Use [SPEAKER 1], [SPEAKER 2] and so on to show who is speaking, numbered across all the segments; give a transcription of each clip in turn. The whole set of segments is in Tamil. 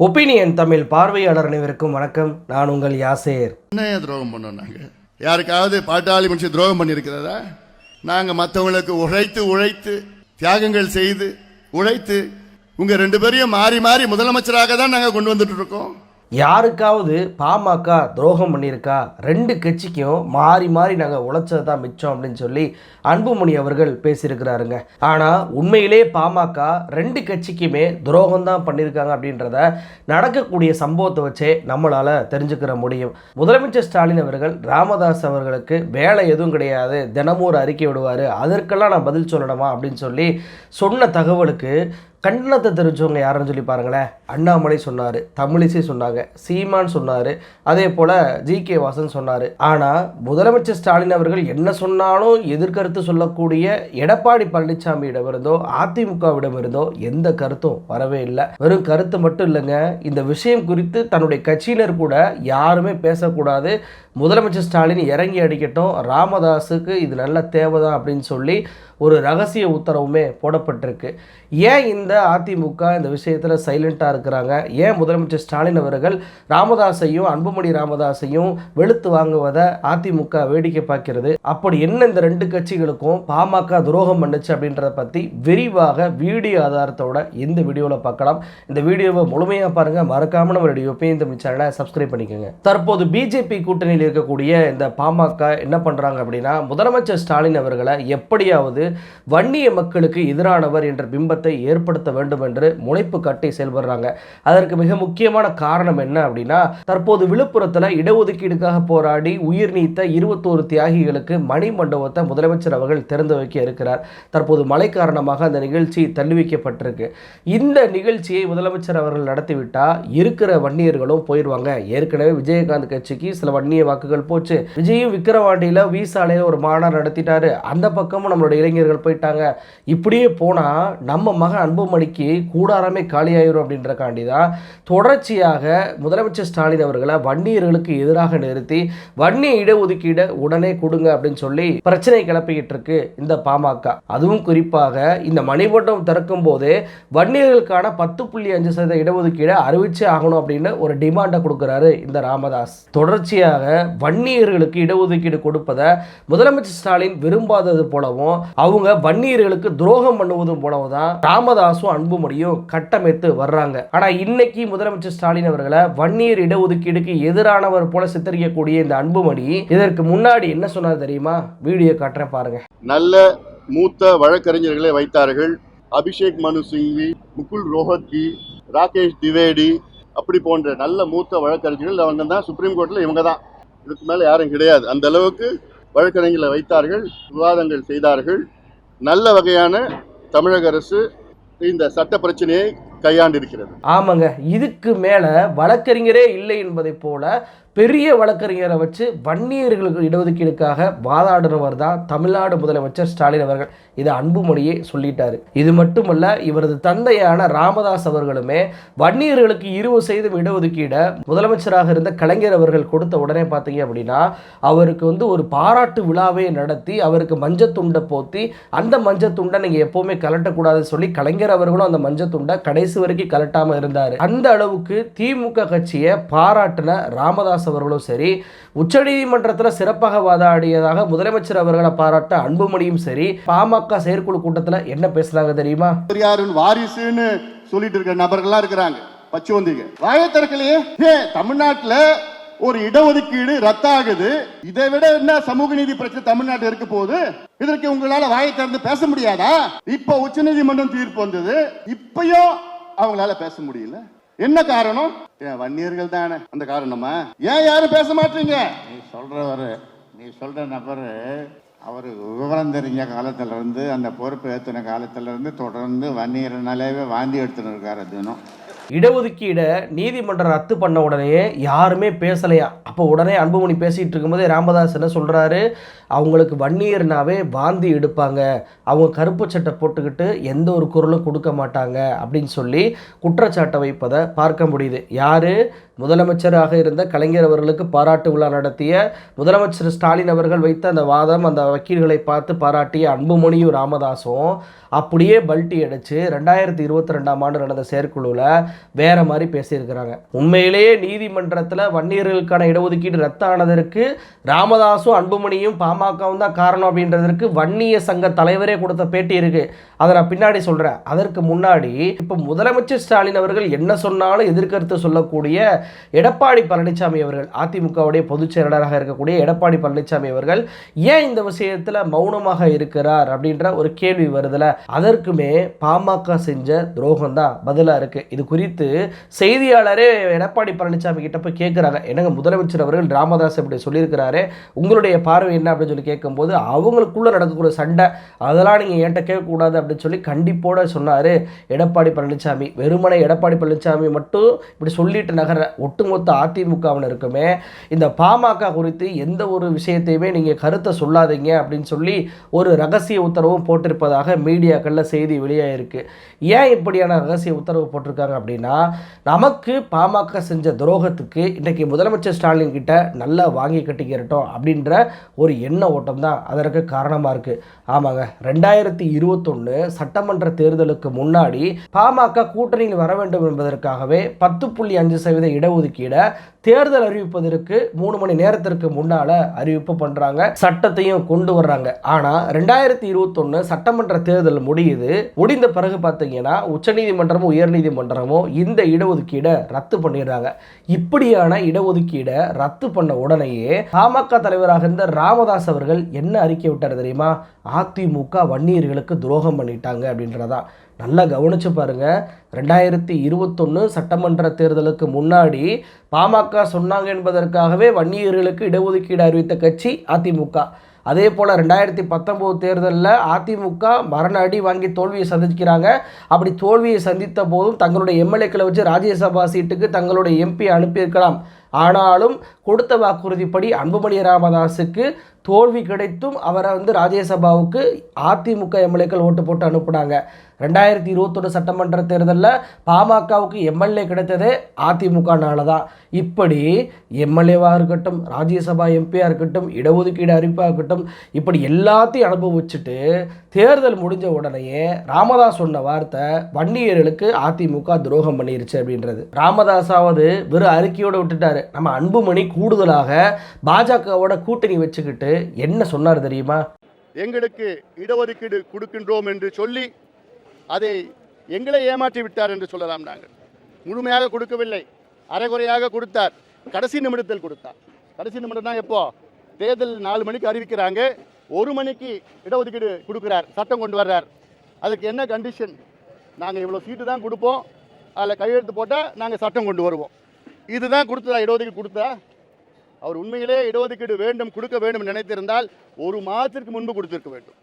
[SPEAKER 1] ஒப்பீனியன் தமிழ் பார்வையாளர் அனைவருக்கும் வணக்கம். நான் உங்கள் யாசேர்.
[SPEAKER 2] என்ன துரோகம் பண்ணோம் நாங்க. யாருக்காவது பாட்டாளி மனுஷன் துரோகம் பண்ணியிருக்கிறதா நாங்க மற்றவங்களுக்கு உழைத்து உழைத்து தியாகங்கள் செய்து உழைத்து உங்க ரெண்டு பேரையும் மாறி மாறி முதலமைச்சராக தான் நாங்க கொண்டு வந்துட்டு இருக்கோம்.
[SPEAKER 1] யாருக்காவது பாமக துரோகம் பண்ணியிருக்கா? ரெண்டு கட்சிக்கும் மாறி மாறி நாங்கள் உழைச்சது தான் மிச்சம் அப்படின்னு சொல்லி அன்புமணி அவர்கள் பேசியிருக்கிறாருங்க. ஆனால் உண்மையிலே பாமக ரெண்டு கட்சிக்குமே துரோகம் தான் பண்ணியிருக்காங்க அப்படின்றத நடக்கக்கூடிய சம்பவத்தை வச்சே நம்மளால் தெரிஞ்சுக்கிற முடியும். முதலமைச்சர் ஸ்டாலின் அவர்கள் ராமதாஸ் அவர்களுக்கு வேலை எதுவும் கிடையாது. தினமும் ஒரு அறிக்கை விடுவார். அதற்கெல்லாம் நான் பதில் சொல்லணுமா அப்படின்னு சொல்லி சொன்ன தகவலுக்கு கண்டனத்தை தெரிஞ்சவங்க யாருன்னு சொல்லி பாருங்களேன். அண்ணாமலை சொன்னார் தமிழிசை சொன்னாங்க சீமான் சொன்னார் அதே போல் ஜி கே வாசன் சொன்னார். ஆனால் முதலமைச்சர் ஸ்டாலின் அவர்கள் என்ன சொன்னாலும் எதிர்கருத்து சொல்லக்கூடிய எடப்பாடி பழனிசாமியிடமிருந்தோ அதிமுகவிடமிருந்தோ எந்த கருத்தும் வரவே இல்லை. வெறும் கருத்து மட்டும் இல்லைங்க இந்த விஷயம் குறித்து தன்னுடைய கட்சியினர் கூட யாருமே பேசக்கூடாது. முதலமைச்சர் ஸ்டாலின் இறங்கி அடிக்கட்டும் ராமதாஸுக்கு இது நல்ல தேவைதான் அப்படின்னு சொல்லி ஒரு ரகசிய உத்தரவுமே போடப்பட்டிருக்கு. ஏன் இந்த அதிமுக இந்த விஷயத்தில் சைலண்ட்டாக இருக்கிறாங்க? ஏன் முதலமைச்சர் ஸ்டாலின் அவர்கள் ராமதாஸையும் அன்புமணி ராமதாஸையும் வெளுத்து வாங்குவதை அதிமுக வேடிக்கை பார்க்கிறது? அப்படி என்ன இந்த ரெண்டு கட்சிகளுக்கும் பாமக துரோகம் பண்ணுச்சு அப்படின்றத பற்றி விரிவாக வீடியோ ஆதாரத்தோட இந்த வீடியோவில் பார்க்கலாம். இந்த வீடியோவை முழுமையாக பாருங்கள் மறக்காமல் நம்மளுடைய ஒப்பீனியன் தமிழ் சேனலை சப்ஸ்கிரைப் பண்ணிக்கோங்க. தற்போது பிஜேபி கூட்டணியில் இருக்கக்கூடிய இந்த பாமக என்ன பண்ணுறாங்க அப்படின்னா முதலமைச்சர் ஸ்டாலின் அவர்களை எப்படியாவது வன்னிய மக்களுக்கு எதிரானவர் என்ற பிம்பத்தை ஏற்படுத்த வேண்டும் என்று முனைப்பு கட்டி செயல்படுறாங்க. அதற்கு மிக முக்கியமான காரணம் என்ன அப்படின்னா தற்போது விழுப்புரத்தில் இடஒதுக்கீடுக்காக போராடி உயிர் நீத்த இருபத்தோரு தியாகிகளுக்கு மணி மண்டபத்தை முதலமைச்சர் அவர்கள் திறந்து வைக்க இருக்கிறார். தற்போது மழை காரணமாக அந்த நிகழ்ச்சி தள்ளி வைக்கப்பட்டிருக்கு இந்த நிகழ்ச்சியை முதலமைச்சர் அவர்கள் நடத்திவிட்டா இருக்கிற வன்னியர்களும் போயிடுவாங்க ஏற்கனவே விஜயகாந்த் கட்சிக்கு சில வன்னிய வாக்குகள் போச்சு. விஜயும் விக்கிரவாண்டியில் வி சாலையில் ஒரு மாநாடு நடத்திட்டாரு. அந்த பக்கமும் நம்மளோட இளைஞர்கள் போயிட்டாங்க. இப்படியே போனால் நம்ம மகன் அன்புமணிக்கு கூடாரமே காலியாயிரும் அப்படின்றக்காண்டி தான் தொடர்ச்சியாக முதலமைச்சர் ஸ்டாலின் அவர்களை வன்னியர்களுக்கு எதிராக நிறுத்தி வன்னிய இடஒதுக்கீடை உடனே கொடுங்க அப்படின்னு சொல்லி பிரச்சனை கிளப்பிக்கிட்டு இருக்கு இந்த பாமக. அதுவும் குறிப்பாக இந்த மணிமண்டபம் திறக்கும் போது வன்னியர்களுக்கான பத்து புள்ளி அஞ்சு சதவீத இடஒதுக்கீடை அறிவிச்சே ஆகணும் அப்படின்னு ஒரு டிமாண்டை கொடுக்குறாரு இந்த ராமதாஸ். தொடர்ச்சியாக வன்னியர்களுக்கு இடஒதுக்கீடு கொடுப்பதை முதலமைச்சர் ஸ்டாலின் விரும்பாதது போலவும் அவங்க வன்னியர்களுக்கு துரோகம் பண்ணுவதும் போலவும் தான் ராமதாஸும் அன்புமணியும் கட்டமைத்து வர்றாங்க. ஆனா இன்னைக்கு முதலமைச்சர் ஸ்டாலின் அவர்களை வன்னியர் இடஒதுக்கீடுக்கு எதிரானவர் போல சித்தரிக்கக்கூடிய இந்த அன்புமணி இதற்கு முன்னாடி என்ன சொன்னார் தெரியுமா? வீடியோ காட்டுறேன் பாருங்க.
[SPEAKER 2] நல்ல மூத்த வழக்கறிஞர்களை வைத்தார்கள். அபிஷேக் மனு சிங்வி முகுல் ரோஹத்கி ராகேஷ் திவேடி அப்படி போன்ற நல்ல மூத்த வழக்கறிஞர்கள் அவங்க தான் சுப்ரீம் கோர்ட்டில் இவங்க தான். இதுக்கு மேலே யாரும் கிடையாது. அந்த அளவுக்கு வழக்கறிஞர்களை வைத்தார்கள் விவாதங்கள் செய்தார்கள். நல்ல வகையான தமிழக அரசு இந்த சட்ட பிரச்சனையை கையாண்டிருக்கிறது.
[SPEAKER 1] ஆமாங்க. இதுக்கு மேலே வழக்கறிஞரே இல்லை என்பதைப் போல பெரிய வழக்கறிஞரை வச்சு வன்னியர்களுக்கு இடஒதுக்கீடுக்காக வாதாடுறவர் தான் தமிழ்நாடு முதலமைச்சர் ஸ்டாலின் அவர்கள். இது அன்புமொழியே சொல்லிட்டாரு. இது மட்டுமல்ல இவரது தந்தையான ராமதாஸ் அவர்களுமே வன்னியர்களுக்கு இருபது சதவீதம் இடஒதுக்கீடை முதலமைச்சராக இருந்த கலைஞர் அவர்கள் கொடுத்த உடனே பார்த்தீங்க அப்படின்னா அவருக்கு வந்து ஒரு பாராட்டு விழாவை நடத்தி அவருக்கு மஞ்சத்துண்டை போத்தி அந்த மஞ்சத்துண்டை நீங்கள் எப்போவுமே கலட்டக்கூடாதுன்னு சொல்லி கலைஞர் அவர்களும் அந்த மஞ்சத்துண்டை கடைசி வரைக்கும் கலட்டாமல் இருந்தார். அந்த அளவுக்கு திமுக கட்சியை பாராட்டின ராமதாஸ் அவர்களும் சரி உச்சநீதிமன்றத்தில் சிறப்பாக வாதாடியதாக முதலமைச்சர் அவர்களை பாராட்ட அன்புமணியும் சரி பாமக செயற்குழு கூட்டத்தில் என்ன பேசுறாங்க தெரியுமா?
[SPEAKER 2] பெரியாரின் வாரிசுன்னு சொல்லிட்டு இருக்க நபர்கள்லாம் இருக்கிறாங்க பச்சுவந்திங்க வாயை திறக்கலையே? ஏ ஒரு இடஒதுக்கீடு ரத்தாகுது. இதை விட என்ன சமூக நீதி பிரச்சனை தமிழ்நாட்டில் இருக்க போகுது? இதற்கு உங்களால வாயை திறந்து பேச முடியாதா? இப்ப உச்சநீதிமன்றம் தீர்ப்பு வந்தது. இப்பயும் அவங்களால பேச முடியல. என்ன காரணம்? ஏன் வன்னியர்கள் தானே. அந்த காரணமா? ஏன் யாரும் பேச மாட்டீங்க?
[SPEAKER 3] நீ சொல்றவரு நீ சொல்ற நபரு அவரு விவரம் தெரிஞ்ச காலத்துல இருந்து அந்த பொறுப்பு ஏற்றின காலத்துல இருந்து தொடர்ந்து வன்னியர்னாலேவே வாந்தி எடுத்துன்னு இருக்காரு தினம்.
[SPEAKER 1] இடஒதுக்கீடை நீதிமன்றம் ரத்து பண்ண உடனே யாருமே பேசலையா? அப்போ உடனே அன்புமணி பேசிகிட்டு இருக்கும்போதே ராமதாஸ் என்ன சொல்கிறாரு அவங்களுக்கு வன்னியர்னாவே வாந்தி எடுப்பாங்க. அவங்க கருப்பு சட்டை போட்டுக்கிட்டு எந்த ஒரு குரலும் கொடுக்க மாட்டாங்க அப்படின்னு சொல்லி குற்றச்சாட்டை வைப்பதை பார்க்க முடியுது. யார்? முதலமைச்சராக இருந்த கலைஞர் அவர்களுக்கு பாராட்டு விழா நடத்திய முதலமைச்சர் ஸ்டாலின் அவர்கள் வைத்த அந்த வாதம் அந்த வக்கீல்களை பார்த்து பாராட்டிய அன்புமணியும் ராமதாஸும் அப்படியே பல்ட்டி அடித்து ரெண்டாயிரத்தி இருபத்தி ரெண்டாம் ஆண்டு நடந்த செயற்குழுவில் வேற மாதிரி பேசியிருக்கிறாங்க. உண்மையிலேயே நீதிமன்றத்தில் வன்னியர்களுக்கான இடஒதுக்கீடு ரத்து ஆனதற்கு ராமதாஸும் அன்புமணியும் பாமகவும் தான் காரணம் அப்படின்றதற்கு வன்னிய சங்க தலைவரே கொடுத்த பேட்டி இருக்குது அதை நான் பின்னாடி சொல்கிறேன் அதற்கு முன்னாடி இப்போ முதலமைச்சர் ஸ்டாலின் அவர்கள் என்ன சொன்னாலும் எதிர்கருத்து சொல்லக்கூடிய எடப்பாடி பழனிசாமி அவர்கள் அதிமுகவுடைய பொதுச் செயலாளராக இருக்கக்கூடிய எடப்பாடி பழனிசாமி அவர்கள் ஏன் இந்த விஷயத்தில் மௌனமாக இருக்கிறார் அப்படின்ற ஒரு கேள்வி வருதுல. அதற்குமே பாமக செஞ்ச துரோகம் தான் பதிலாக இருக்கு. இது குறித்து செய்தியாளரே எடப்பாடி பழனிசாமி கிட்ட போய் கேட்குறாங்க என்னங்க முதலமைச்சர் அவர்கள் ராமதாஸ் இப்படி சொல்லியிருக்கிறாரு உங்களுடைய பார்வை என்ன அப்படின்னு சொல்லி கேட்கும்போது அவங்களுக்குள்ளே நடக்கக்கூடிய சண்டை அதெல்லாம் நீங்கள் என்கிட்ட கேட்கக்கூடாது அப்படின்னு சொல்லி கண்டிப்போட சொன்னார் எடப்பாடி பழனிசாமி. வெறுமனை எடப்பாடி பழனிசாமி மட்டும் இப்படி சொல்லிட்டு நகர ஒட்டுமொத்த அதிமுகவினருக்குமே இந்த பாமக குறித்து எந்த ஒரு விஷயத்தையுமே நீங்கள் கருத்தை சொல்லாதீங்க அப்படின்னு சொல்லி ஒரு ரகசிய உத்தரவும் போட்டிருப்பதாக மீடியாக்களில் செய்தி வெளியாகிருக்கு ஏன் இப்படியான ரகசிய உத்தரவு போட்டிருக்காங்க அப்படின்னா நமக்கு பாமக செஞ்ச துரோகத்துக்கு இன்றைக்கி முதலமைச்சர் ஸ்டாலின் கிட்ட நல்லா வாங்கி கட்டிக்கிறட்டும் அப்படின்ற ஒரு எண்ண ஓட்டம் தான் அதற்கு காரணமாக இருக்குது ஆமாங்க ரெண்டாயிரத்தி இருபத்தொன்று சட்டமன்ற தேர்தலுக்கு முன்னாடி பாமக கூட்டணியில் வர வேண்டும் என்பதற்காகவே பத்து புள்ளி அஞ்சு சதவீத இடஒதுக்கீடை தேர்தல் அறிவிப்பதற்கு மூணு மணி நேரத்திற்கு முன்னால் அறிவிப்பு பண்ணுறாங்க சட்டத்தையும் கொண்டு வர்றாங்க. ஆனால் ரெண்டாயிரத்தி இருபத்தொன்று சட்டமன்ற தேர்தல் முடியுது. முடிந்த பிறகு பார்த்தீங்கன்னா உச்சநீதிமன்றமும் உயர்நீதிமன்றமும் இந்த இடஒதுக்கீடை ரத்து பண்ணிடுறாங்க. இப்படியான இடஒதுக்கீடை ரத்து பண்ண உடனேயே பாமக தலைவராக இருந்த ராமதாஸ் அவர்கள் என்ன அறிக்கை விட்டார் தெரியுமா? அதிமுக வன்னியர்களுக்கு துரோகம் பண்ணிட்டாங்க அப்படின்றதான் நல்லா கவனிச்சு பாருங்க. ரெண்டாயிரத்தி இருபத்தொன்று சட்டமன்ற தேர்தலுக்கு முன்னாடி பாமக சொன்னாங்க என்பதற்காகவே வன்னியர்களுக்கு இடஒதுக்கீடு அறிவித்த கட்சி அதிமுக. அதே போல் ரெண்டாயிரத்தி பத்தொம்போது தேர்தலில் அதிமுக மரண அடி வாங்கி தோல்வியை சந்திக்கிறாங்க அப்படி தோல்வியை சந்தித்த போதும் தங்களுடைய எம்எல்ஏக்களை வச்சு ராஜ்யசபா சீட்டுக்கு தங்களுடைய எம்பி அனுப்பியிருக்கலாம். ஆனாலும் கொடுத்த வாக்குறுதிப்படி அன்புமணி ராமதாஸுக்கு தோல்வி கிடைத்தும் அவரை வந்து ராஜ்யசபாவுக்கு அதிமுக எம்எல்ஏக்கள் ஓட்டு போட்டு அனுப்புனாங்க. ரெண்டாயிரத்தி இருபத்தொன்று சட்டமன்ற தேர்தலில் பாமகவுக்கு எம்எல்ஏ கிடைத்ததே அதிமுகனால தான் இப்படி எம்எல்ஏவாக இருக்கட்டும் ராஜ்யசபா எம்பியாக இருக்கட்டும் இடஒதுக்கீடு அறிவிப்பாக இருக்கட்டும் இப்படி எல்லாத்தையும் அனுபவிச்சுட்டு தேர்தல் முடிஞ்ச உடனேயே ராமதாஸ் சொன்ன வார்த்தை வன்னியர்களுக்கு அதிமுக துரோகம் பண்ணிருச்சு அப்படின்றது. ராமதாஸாவது வெறும் அறிக்கையோடு விட்டுட்டாரு. நம்ம அன்புமணி கூடுதலாக பாஜகவோட கூட்டணி வச்சுக்கிட்டு என்ன சொன்னார் தெரியுமா?
[SPEAKER 2] எங்களுக்கு இடஒதுக்கீடு கொடுக்கின்றோம் என்று சொல்லி அதை எங்களை ஏமாற்றி விட்டார் என்று சொல்லலாம் நாங்கள். முழுமையாக கொடுக்கவில்லை. அரைகுறையாக கொடுத்தார். கடைசி நிமிடத்தில் கொடுத்தார். கடைசி நிமிடம் தான் எப்போ? தேர்தல் நாலு மணிக்கு அறிவிக்கிறாங்க. ஒரு மணிக்கு இடஒதுக்கீடு கொடுக்குறார். சட்டம் கொண்டு வர்றார். அதுக்கு என்ன கண்டிஷன் நாங்கள் இவ்வளோ சீட்டு தான் கொடுப்போம். அதில் கையெழுத்து போட்டால் நாங்கள் சட்டம் கொண்டு வருவோம். இதுதான் கொடுத்ததா? இடஒதுக்கீடு கொடுத்தா அவர் உண்மையிலே இடஒதுக்கீடு வேண்டும் கொடுக்க வேண்டும் நினைத்திருந்தால் ஒரு மாதத்திற்கு முன்பு கொடுத்திருக்க வேண்டும்.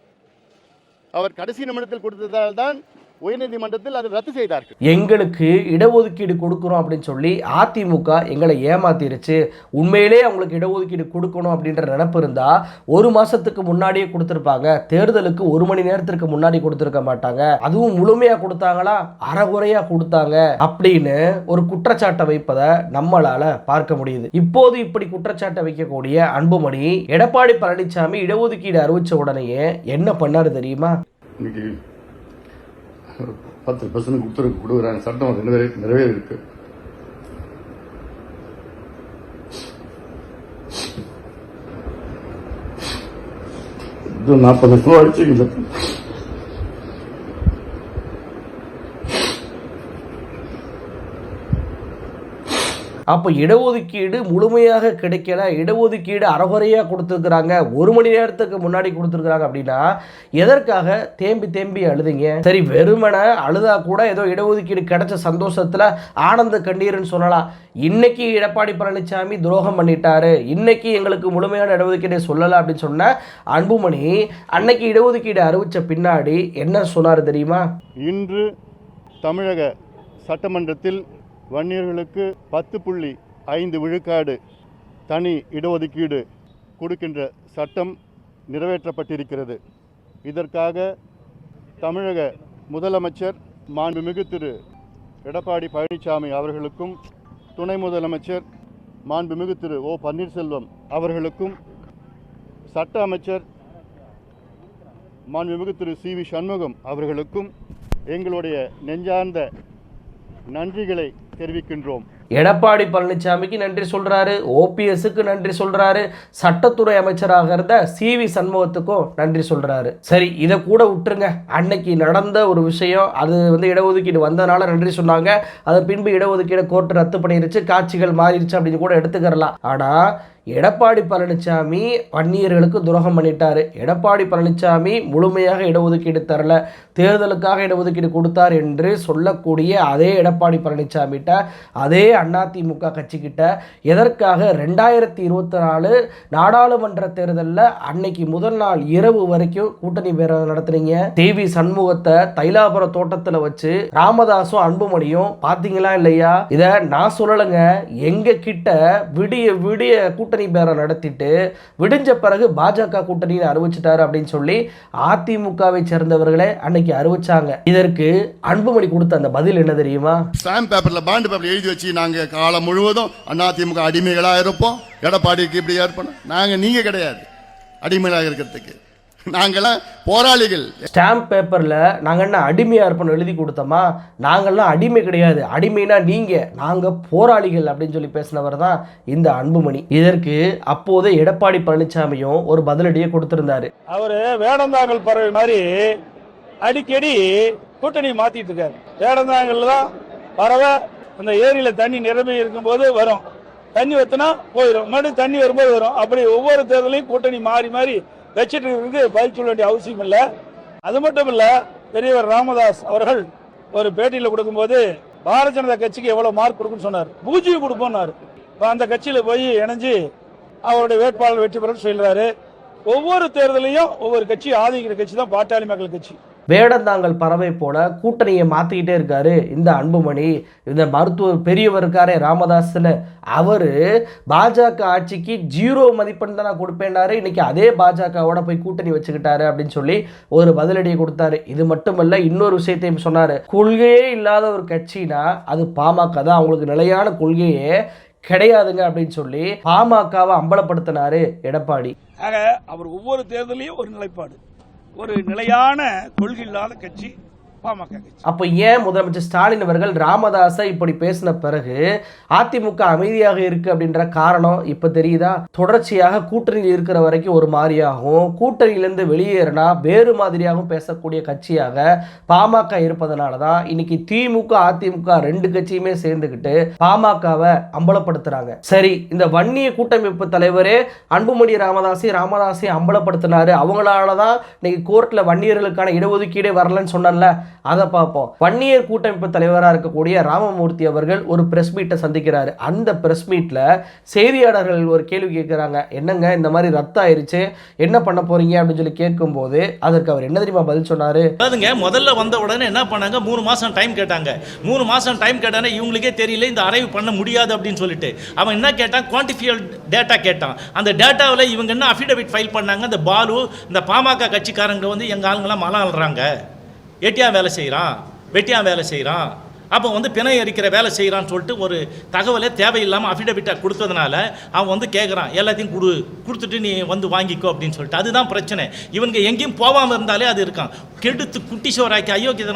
[SPEAKER 2] அவர் கடைசி நிமிடத்தில் கொடுத்ததால் தான் உயர்நீதிமன்றத்தில் அதை ரத்து செய்தார்கள்.
[SPEAKER 1] எங்களுக்கு இடஒதுக்கீடு கொடுக்குறோம் அப்படின்னு சொல்லி அதிமுக எங்களை ஏமாத்திருச்சு. உண்மையிலே அவங்களுக்கு இடஒதுக்கீடு கொடுக்கணும் அப்படின்ற நினப்பு இருந்தால் ஒரு மாதத்துக்கு முன்னாடியே கொடுத்துருப்பாங்க. தேர்தலுக்கு ஒரு மணி நேரத்திற்கு முன்னாடி கொடுத்துருக்க மாட்டாங்க. அதுவும் முழுமையாக கொடுத்தாங்களா? அறகுறையாக கொடுத்தாங்க. அப்படின்னு ஒரு குற்றச்சாட்டை வைப்பதை நம்மளால பார்க்க முடியுது. இப்போது இப்படி குற்றச்சாட்டை வைக்கக்கூடிய அன்புமணி எடப்பாடி பழனிசாமி இடஒதுக்கீடு அறிவித்த உடனேயே என்ன பண்ணாரு தெரியுமா?
[SPEAKER 2] இன்னைக்கு பத்து பர்சன்ட் கொடுத்துருக்கு கொடுக்குறாங்க. சட்டம் அது நிறைவே நிறைவேறிருக்கு இது நாற்பது கிலோ அடிச்சுக்கிது
[SPEAKER 1] அப்போ இடஒதுக்கீடு முழுமையாக கிடைக்கல. இடஒதுக்கீடு அறகுறையாக கொடுத்துருக்குறாங்க. ஒரு மணி நேரத்துக்கு முன்னாடி கொடுத்துருக்குறாங்க அப்படின்னா எதற்காக தேம்பி தேம்பி அழுதுங்க? சரி வெறுமனை அழுதா கூட ஏதோ இடஒதுக்கீடு கிடைச்ச சந்தோஷத்தில் ஆனந்த கண்ணீர்னு சொல்லலாம். இன்னைக்கு எடப்பாடி பழனிசாமி துரோகம் பண்ணிட்டாரு. இன்னைக்கு எங்களுக்கு முழுமையான இடஒதுக்கீடு சொல்லலை அப்படின்னு சொன்ன அன்புமணி அன்னைக்கு இடஒதுக்கீடு அறிவித்த பின்னாடி என்ன சொன்னார் தெரியுமா?
[SPEAKER 2] இன்று தமிழக சட்டமன்றத்தில் வன்னியர்களுக்கு பத்து புள்ளி ஐந்து விழுக்காடு தனி இடஒதுக்கீடு கொடுக்கின்ற சட்டம் நிறைவேற்றப்பட்டிருக்கிறது. இதற்காக தமிழக முதலமைச்சர் மாண்புமிகு திரு எடப்பாடி பழனிசாமி அவர்களுக்கும் துணை முதலமைச்சர் மாண்புமிகு திரு ஓ பன்னீர்செல்வம் அவர்களுக்கும் சட்ட அமைச்சர் மாண்புமிகு திரு சி வி சண்முகம் அவர்களுக்கும் எங்களுடைய நெஞ்சார்ந்த நன்றிகளை தெரிவிக்கின்றோம்.
[SPEAKER 1] எடப்பாடி பழனிசாமிக்கு நன்றி சொல்றாரு ஓபிஎஸ்க்கு நன்றி சொல்றாரு சட்டத்துறை அமைச்சராக இருந்த சி வி சண்முகத்துக்கும் நன்றி சொல்றாரு. சரி இதை கூட விட்டுருங்க. அன்னைக்கு நடந்த ஒரு விஷயம் அது வந்து இடஒதுக்கீடு வந்தனால நன்றி சொன்னாங்க. அதை பின்பு இடஒதுக்கீடு கோர்ட்டு ரத்து பண்ணிருச்சு காட்சிகள் மாறிடுச்சு அப்படின்னு கூட எடுத்துக்கிறலாம். ஆனா எடப்பாடி பழனிசாமி வன்னியர்களுக்கு துரோகம் பண்ணிட்டார். எடப்பாடி பழனிசாமி முழுமையாக இடஒதுக்கீடு தரல தேர்தலுக்காக இடஒதுக்கீடு கொடுத்தார் என்று சொல்லக்கூடிய அதே எடப்பாடி பழனிசாமிகிட்ட அதே அதிமுக கட்சிக்கிட்ட எதற்காக ரெண்டாயிரத்தி இருபத்தி நாலு நாடாளுமன்ற தேர்தலில் அன்னைக்கு முதல் நாள் இரவு வரைக்கும் கூட்டணி பேர நடத்துறீங்க தேவி சண்முகத்தை தைலாபுர தோட்டத்தில் வச்சு ராமதாசும் அன்புமணியும் பார்த்தீங்களா இல்லையா? இதை நான் சொல்லலைங்க. எங்க கிட்ட விடிய விடிய கூட்டணி பேரம் நடத்திட்டு விடிஞ்ச பிறகு பாஜக கூட்டணியில் அறிவிச்சிட்டாரு அப்படின்னு சொல்லி அதிமுகவை சேர்ந்தவர்களே அன்னைக்கு அறிவிச்சாங்க. இதற்கு அன்புமணி கொடுத்த அந்த பதில் என்ன தெரியுமா?
[SPEAKER 2] ஸ்டாம்ப் பேப்பர்ல பாண்டு பேப்பர் எழுதி வச்சு நாங்க காலம் முழுவதும் அதிமுக அடிமைகளா இருப்போம். எடப்பாடிக்கு இப்படி ஏற்படும். நாங்க நீங்க கிடையாது. அடிமைகளாக இருக்கிறதுக்கு. நாங்களாம் போராளிகள்.
[SPEAKER 1] ஸ்டாம்ப் பேப்பரில் நாங்கள் என்ன அடிமையாக இருப்போம்னு எழுதி கொடுத்தோமா? நாங்கள்லாம் அடிமை கிடையாது. அடிமைனா நீங்கள் நாங்கள் போராளிகள் அப்படின்னு சொல்லி பேசினவர் தான் இந்த அன்புமணி. இதற்கு அப்போதே எடப்பாடி பழனிசாமியும் ஒரு பதிலடியை கொடுத்திருந்தாரு.
[SPEAKER 4] அவரு வேடந்தாங்கல் பறவை மாதிரி அடிக்கடி கூட்டணி மாத்திட்டு இருக்காரு. வேடந்தாங்கல் தான் பறவை அந்த ஏரியில தண்ணி நிரம்பி இருக்கும்போது வரும். தண்ணி வத்தினா போயிடும் மறுபடியும் தண்ணி வரும்போது வரும். அப்படி ஒவ்வொரு தேர்தலையும் கூட்டணி மாறி மாறி வச்சுட்டு இருந்து பதில் சொல்ல வேண்டிய அவசியம் இல்லை. அது மட்டும் இல்லை பெரியவர் ராமதாஸ் அவர்கள் ஒரு பேட்டியில் கொடுக்கும்போது பாரதிய ஜனதா கட்சிக்கு எவ்வளோ மார்க் கொடுக்குன்னு சொன்னார். பூஜ்ஜியம் கொடுப்போம்னாரு. இப்போ அந்த கட்சியில் போய் இணைஞ்சு அவருடைய வேட்பாளர் வெற்றி பெறன்னு சொல்கிறாரு ஒவ்வொரு தேர்தலையும் ஒவ்வொரு கட்சி ஆதரிக்கிற கட்சி தான் பாட்டாளி மக்கள் கட்சி.
[SPEAKER 1] வேடந்தாங்கல் பறவை போல கூட்டணியை மாற்றிக்கிட்டே இருக்காரு இந்த அன்புமணி. இந்த மருத்துவர் பெரியவர் இருக்காரே ராமதாஸில். அவர் பாஜக ஆட்சிக்கு ஜீரோ மதிப்பெண் தான் நான் கொடுப்பேன்னாரு. இன்னைக்கு அதே பாஜகவோட போய் கூட்டணி வச்சுக்கிட்டாரு அப்படின்னு சொல்லி ஒரு பதிலடியை கொடுத்தாரு. இது மட்டுமல்ல இன்னொரு விஷயத்தையும் சொன்னாரு. கொள்கையே இல்லாத ஒரு கட்சினா அது பாமக தான். அவங்களுக்கு நிலையான கொள்கையே கிடையாதுங்க அப்படின்னு சொல்லி பாமகவை அம்பலப்படுத்தினாரு எடப்பாடி.
[SPEAKER 4] ஆக அவர் ஒவ்வொரு தேர்தலையும் ஒரு நிலைப்பாடு. ஒரு நிலையான கொள்கை இல்லாத கட்சி. பாமக
[SPEAKER 1] அப்போ ஏன் முதலமைச்சர் ஸ்டாலின் அவர்கள் ராமதாஸை இப்படி பேசின பிறகு அதிமுக அமைதியாக இருக்கு அப்படின்ற காரணம் இப்போ தெரியுதா? தொடர்ச்சியாக கூட்டணியில் இருக்கிற வரைக்கும் ஒரு மாதிரியாகவும் கூட்டணியிலேருந்து வெளியேறினா வேறு மாதிரியாகவும் பேசக்கூடிய கட்சியாக பாமக இருப்பதனால தான் இன்னைக்கு திமுக அதிமுக ரெண்டு கட்சியுமே சேர்ந்துக்கிட்டு பாமகவை அம்பலப்படுத்துறாங்க. சரி இந்த வன்னிய கூட்டமைப்பு தலைவரே அன்புமணி ராமதாசி ராமதாசி அம்பலப்படுத்தினாரு. அவங்களால தான் இன்னைக்கு கோர்ட்டில் வன்னியர்களுக்கான இடஒதுக்கீடே வரலன்னு சொன்னல அதை பார்ப்போம். வன்னியர் கூட்டமைப்பு தலைவராக இருக்கக்கூடிய ராமமூர்த்தி அவர்கள் ஒரு பிரஸ் மீட்டை சந்திக்கிறாரு. அந்த பிரஸ் மீட்டில் செய்தியாளர்கள் ஒரு கேள்வி கேட்குறாங்க. என்னங்க இந்த மாதிரி ரத்தாயிருச்சு என்ன பண்ண போறீங்க? அப்படின்னு சொல்லி கேட்கும்போது அதற்கு அவர் என்ன தெரியுமா பதில் சொன்னார்?
[SPEAKER 5] அதுங்க முதல்ல வந்த உடனே என்ன பண்ணாங்க? மூணு மாதம் டைம் கேட்டாங்க. மூணு மாதம் டைம் கேட்டானே இவங்களுக்கே தெரியல இந்த அரைவு பண்ண முடியாது அப்படின்னு சொல்லிட்டு. அவன் என்ன கேட்டான்? குவான்டிஃபியல் டேட்டா கேட்டான். அந்த டேட்டாவில் இவங்க என்ன அஃபிடவிட் ஃபைல் பண்ணாங்க? அந்த பாலு இந்த பாமக கட்சிக்காரங்க வந்து எங்கள் ஆளுங்களாம் மலம் அள்ளுறாங்க ஏட்டியா வேலை செய்கிறான் வெட்டியான் வேலை செய்கிறான் அப்போ வந்து பிணை எரிக்கிற வேலை செய்கிறான்னு சொல்லிட்டு ஒரு தகவலை தேவையில்லாமல் அஃபிடவிட்டை கொடுத்ததுனால அவன் வந்து கேட்குறான் எல்லாத்தையும் கொடு கொடுத்துட்டு நீ வந்து வாங்கிக்கோ அப்படின்னு சொல்லிட்டு. அதுதான் பிரச்சனை. இவங்க எங்கேயும் போகாமல் இருந்தாலே அது இருக்கான். கெடுத்து குட்டி சோறாக்கி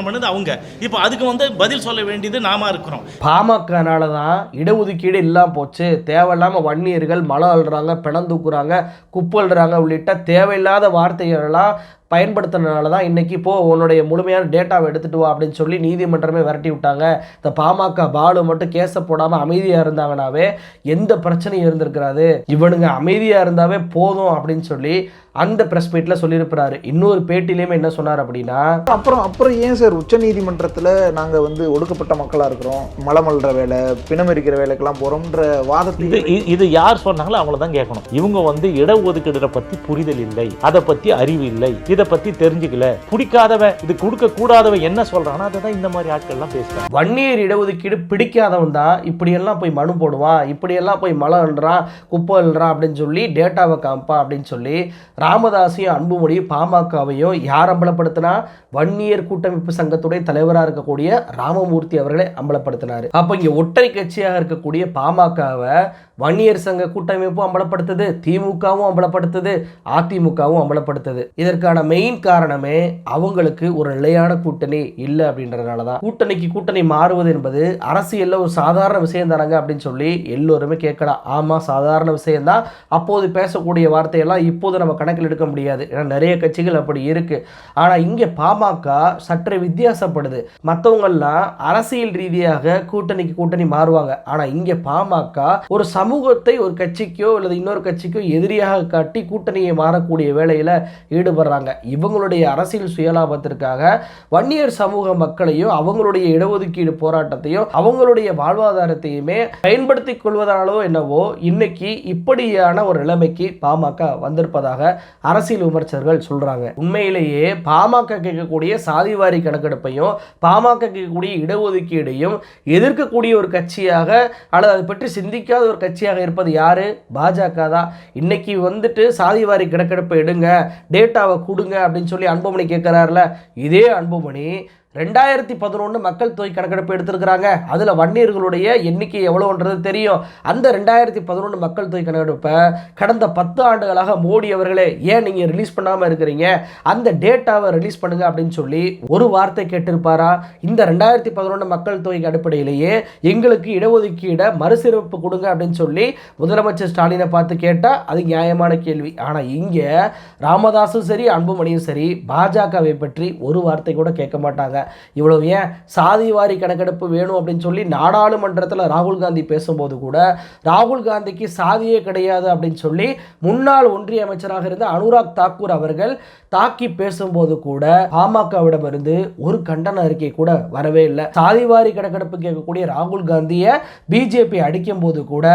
[SPEAKER 5] பண்ணது அவங்க. இப்போ அதுக்கு வந்து பதில் சொல்ல வேண்டியது நாம இருக்கிறோம்.
[SPEAKER 1] பாமகனால தான் இடஒதுக்கீடு இல்லாமல் போச்சு. தேவையில்லாமல் வன்னியர்கள் மலம் அழுறாங்க பிணம் தூக்குறாங்க குப்பல்றாங்க உள்ளிட்ட தேவையில்லாத வார்த்தைகள்லாம் பயன்படுத்துனதுனால தான் இன்னைக்கு இப்போ உன்னுடைய முழுமையான டேட்டாவை எடுத்துட்டு வா அப்படின்னு சொல்லி நீதிமன்றமே விரட்டி விட்டாங்க. இந்த பாமக பாலு மட்டும் கேஸை போடாமல் அமைதியாக இருந்தாங்கனாவே எந்த பிரச்சனையும் இருந்திருக்கிறாது இவனுங்க அமைதியாக இருந்தாவே போதும் அப்படின்னு சொல்லி அந்த ப்ரெஸ் மீட்டில் சொல்லியிருக்கிறாரு. இன்னொரு பேட்டிலையுமே என்ன சொன்னார் அப்படின்னா
[SPEAKER 6] அப்புறம் அப்புறம் ஏன் சார் உச்ச நீதிமன்றத்தில் நாங்கள் வந்து ஒடுக்கப்பட்ட மக்களாக இருக்கிறோம்? மலமல்ற வேலை பிணம் இருக்கிற வேலைக்கெல்லாம் போகிறோம்ன்ற வாதத்தை
[SPEAKER 7] இது யார் சொன்னாங்களோ அவங்கள தான் கேட்கணும். இவங்க வந்து இடஒதுக்கீடு பத்தி புரிதல் இல்லை. அதை பத்தி அறிவு இல்லை. இதை இதை பத்தி தெரிஞ்சுக்கல. பிடிக்காதவன் இது கொடுக்க கூடாதவன் என்ன சொல்றானோ அதை தான் இந்த மாதிரி ஆட்கள்லாம் பேசுறாங்க.
[SPEAKER 1] வன்னியர் இடஒதுக்கீடு பிடிக்காதவன் தான். இப்படியெல்லாம் போய் மனு போடுவான். இப்படியெல்லாம் போய் மழை அள்ளுறான் குப்பை அள்ளுறான் அப்படின்னு சொல்லி டேட்டாவை காமிப்பான் அப்படின்னு சொல்லி ராமதாஸையும் அன்புமொழி பாமகவையும் யார் அம்பலப்படுத்தினா? வன்னியர் கூட்டமைப்பு சங்கத்துடைய தலைவராக இருக்கக்கூடிய ராமமூர்த்தி அவர்களை அம்பலப்படுத்தினார். அப்போ இங்கே ஒற்றை கட்சியாக இருக்கக்கூடிய பாமகவை வன்னியர் சங்க கூட்டமைப்பும் அம்பலப்படுத்துது திமுகவும் அம்பலப்படுத்துது அதிமுகவும் அம்பலப்படுத்துது. இதற்கான மெயின் காரணமே அவங்களுக்கு ஒரு நிலையான கூட்டணி இல்லை அப்படின்றதுனால தான் கூட்டணிக்கு கூட்டணி மாறுவது என்பது அரசியலில் ஒரு சாதாரண விஷயம் தானங்க அப்படின்னு சொல்லி எல்லோருமே கேட்கலாம். ஆமாம் சாதாரண விஷயம்தான். அப்போது பேசக்கூடிய வார்த்தையெல்லாம் இப்போது நம்ம கணக்கில் எடுக்க முடியாது. ஏன்னா நிறைய கட்சிகள் அப்படி இருக்குது ஆனால் இங்கே பாமக சற்று வித்தியாசப்படுது. மற்றவங்கெல்லாம் அரசியல் ரீதியாக கூட்டணிக்கு கூட்டணி மாறுவாங்க. ஆனால் இங்கே பாமக ஒரு சமூகத்தை ஒரு கட்சிக்கோ அல்லது இன்னொரு கட்சிக்கோ எதிரியாக காட்டி கூட்டணியை மாறக்கூடிய வேலையில் ஈடுபடுறாங்க. இவங்களுடைய அரசியல் சுயலாபத்திற்காக வன்னியர் சமூக மக்களையும் அவங்களுடைய இடஒதுக்கீடு போராட்டத்தையும் அவங்களுடைய வாழ்வாதாரத்தையுமே பயன்படுத்தி கொள்வதாலோ என்னவோ இன்னைக்கு இப்படியான ஒரு நிலைமைக்கு பாமக வந்திருப்பதாக அரசியல் விமர்சகர்கள் சொல்றாங்க. உண்மையிலேயே பாமக கேட்கக்கூடிய சாதிவாரி கணக்கெடுப்பையும் பாமக கேட்கக்கூடிய இடஒதுக்கீடையும் எதிர்க்கக்கூடிய ஒரு கட்சியாக அல்லது அதை பற்றி சிந்திக்காத ஒரு கட்சியாக இருப்பது யாரு? பாஜக தான் இன்னைக்கு வந்துட்டு சாதிவாரி கணக்கெடுப்பை எடுங்க டேட்டாவை கொடுங்க அப்படின்னு சொல்லி அன்புமணி கேட்குறாருல இதே அன்புமணி ரெண்டாயிரத்தி பதினொன்று மக்கள் தொகை கணக்கெடுப்பு எடுத்திருக்கிறாங்க. அதில் வன்னியர்களுடைய எண்ணிக்கை எவ்வளோன்றது தெரியும். அந்த ரெண்டாயிரத்தி பதினொன்று மக்கள் தொகை கணக்கெடுப்பை கடந்த பத்து ஆண்டுகளாக மோடி அவர்களே ஏன் நீங்கள் ரிலீஸ் பண்ணாமல் இருக்கிறீங்க? அந்த டேட்டாவை ரிலீஸ் பண்ணுங்க அப்படின்னு சொல்லி ஒரு வார்த்தை கேட்டிருப்பாரா? இந்த ரெண்டாயிரத்தி பதினொன்று மக்கள் தொகை அடிப்படையிலேயே எங்களுக்கு இடஒதுக்கீடை மறுசீரமைப்பு கொடுங்க அப்படின்னு சொல்லி முதலமைச்சர் ஸ்டாலினை பார்த்து கேட்டால் அது நியாயமான கேள்வி. ஆனால் இங்கே ராமதாஸும் சரி அன்புமணியும் சரி பாஜகவை பற்றி ஒரு வார்த்தை கூட கேட்க மாட்டாங்க. இவ்வளவு ஏன் சாதிவாரி கணக்கெடுப்பு வேணும் அப்படின்னு சொல்லி நாடாளுமன்றத்தில் ராகுல் காந்தி பேசும்போது கூட ராகுல் காந்திக்கு சாதியே கிடையாது அப்படின்னு சொல்லி முன்னாள் ஒன்றிய அமைச்சராக இருந்த அனுராக் தாக்கூர் அவர்கள் தாக்கி பேசும்போது கூட பாமகவிடமிருந்து ஒரு கண்டன அறிக்கை கூட வரவே இல்லை. சாதிவாரி கணக்கெடுப்பு கேட்கக்கூடிய ராகுல் காந்தியை பிஜேபி அடிக்கும் போது கூட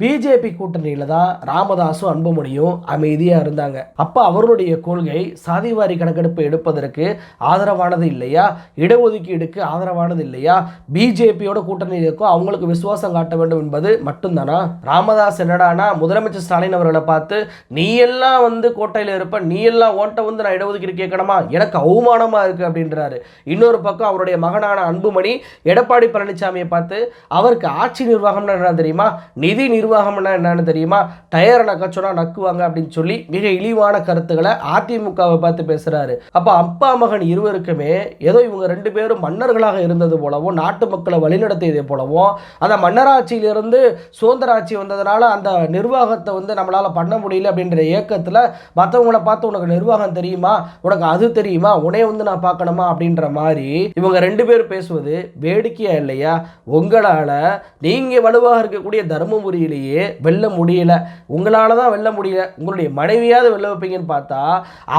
[SPEAKER 1] பிஜேபி கூட்டணியில் தான் ராமதாசும் அன்புமணியும் அமைதியாக இருந்தாங்க. அப்போ அவருடைய கொள்கை சாதிவாரி கணக்கெடுப்பு எடுப்பதற்கு ஆதரவானது இல்லையா? இடஒதுக்கீடுக்கு ஆதரவானது இல்லையா? பிஜேபியோட கூட்டணி இருக்கும் அவங்களுக்கு விசுவாசம் காட்ட வேண்டும் என்பது மட்டும்தானா? ராமதாஸ் என்னடானா முதலமைச்சர் ஸ்டாலின் அவர்களை பார்த்து நீ எல்லாம் வந்து கோட்டையில் இருப்ப நீ எல்லாம் ஓட்ட வந்து நான் இடஒதுக்கீடு கேட்கணுமா? எனக்கு அவமானமாக இருக்குது அப்படின்றாரு. இன்னொரு பக்கம் அவருடைய மகனான அன்புமணி எடப்பாடி பழனிசாமியை பார்த்து அவருக்கு ஆட்சி நிர்வாகம்னா என்ன தெரியுமா? நிதி நிர்வாகம்னா என்னன்னு தெரியுமா? டயரை நக்கச்சோனா நக்குவாங்க அப்படின்னு சொல்லி மிக இழிவான கருத்துக்களை அதிமுகவை பார்த்து பேசுகிறாரு அப்போ அப்பா மகன் இருவருக்குமே ஏதோ இவங்க ரெண்டு பேரும் மன்னர்களாக இருந்தது போலவும் நாட்டு மக்களை வழிநடத்தியதை போலவும் அந்த மன்னராட்சியிலிருந்து சுதந்திர ஆட்சி வந்ததுனால அந்த நிர்வாகத்தை வந்து நம்மளால் பண்ண முடியல அப்படின்ற ஏக்கத்தில் மற்றவங்களை பார்த்து உனக்கு நிர்வாகம் தெரியுமா? உனக்கு அது தெரியுமா? உனே வந்து நான் பார்க்கணுமா? அப்படின்ற மாதிரி இவங்க ரெண்டு பேரும் பேசுவது வேடிக்கையா இல்லையா? உங்களால் நீங்கள் வலுவாக இருக்கக்கூடிய தருமபுரியிலேயே வெல்ல முடியல. உங்களால் தான் வெல்ல முடியல. உங்களுடைய மனைவியாவது வெல்ல வைப்பீங்கன்னு பார்த்தா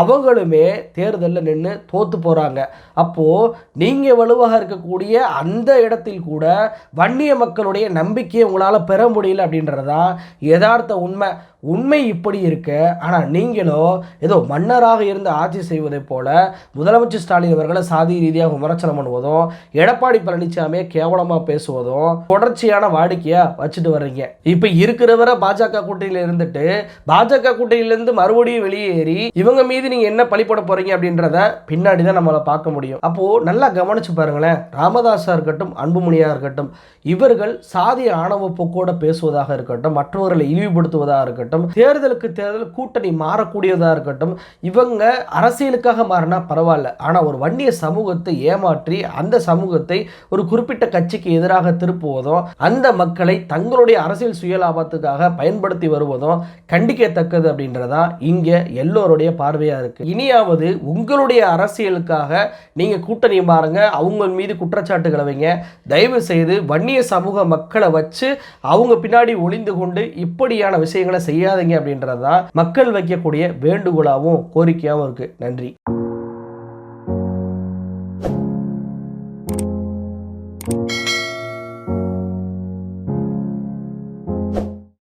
[SPEAKER 1] அவங்களுமே தேர்தலில் நின்று தோற்று போகிறாங்க அப்போது நீங்கள் வலுவாக இருக்கக்கூடிய அந்த இடத்தில் கூட வன்னிய மக்களுடைய நம்பிக்கையை உங்களால் பெற முடியல அப்படின்றது தான் யதார்த்த உண்மை. உண்மை இப்படி இருக்க ஆனால் நீங்களோ ஏதோ மன்னராக இருந்து ஆட்சி செய்வதைப் போல முதலமைச்சர் ஸ்டாலின் அவர்களை சாதி ரீதியாக விமர்சனம் பண்ணுவதும் எடப்பாடி பழனிசாமியை கேவலமாக பேசுவதும் தொடர்ச்சியான வாடிக்கையாக வச்சுட்டு வர்றீங்க. இப்போ இருக்கிறவரை பாஜக கூட்டணியில் இருந்துட்டு பாஜக கூட்டணியிலேருந்து மறுபடியும் வெளியேறி இவங்க மீது நீங்கள் என்ன பழிப்பட போகிறீங்க அப்படின்றத பின்னாடி தான் நம்மளை பார்க்க முடியும். அப்போது நல்லா கவனிச்சு பாருங்களேன். ராமதாஸாக இருக்கட்டும் அன்புமணியாக இருக்கட்டும் இவர்கள் சாதி ஆணவ போக்கோட பேசுவதாக இருக்கட்டும் மற்றவர்களை இழிவுபடுத்துவதாக இருக்கட்டும் தேர்தலுக்கு தேர்தல் கூட்டணி மாறக்கூடியதாக இருக்கட்டும் இவங்க அரசியலுக்காக மாறினா பரவாயில்ல. ஆனால் ஒரு வன்னிய சமூகத்தை ஏமாற்றி அந்த சமூகத்தை ஒரு குறிப்பிட்ட கட்சிக்கு எதிராக திருப்புவதும் அந்த மக்களை தங்களுடைய அரசியல் சுயலாபத்துக்காக பயன்படுத்தி வருவதும் கண்டிக்கத்தக்கது அப்படின்றதா இங்கே எல்லோருடைய பார்வையாக இருக்கு. இனியாவது உங்களுடைய அரசியலுக்காக நீங்கள் கூட்டணி மாறுங்க அவங்க மீது குற்றச்சாட்டுகளை வைங்க. தயவு செய்து வன்னிய சமூக மக்களை வச்சு அவங்க பின்னாடி ஒளிந்து கொண்டு இப்படியான விஷயங்களை செய்ய செய்யாதீங்க அப்படின்றது தான் மக்கள் வைக்கக்கூடிய வேண்டுகோளாகவும் கோரிக்கையாகவும் இருக்கு. நன்றி.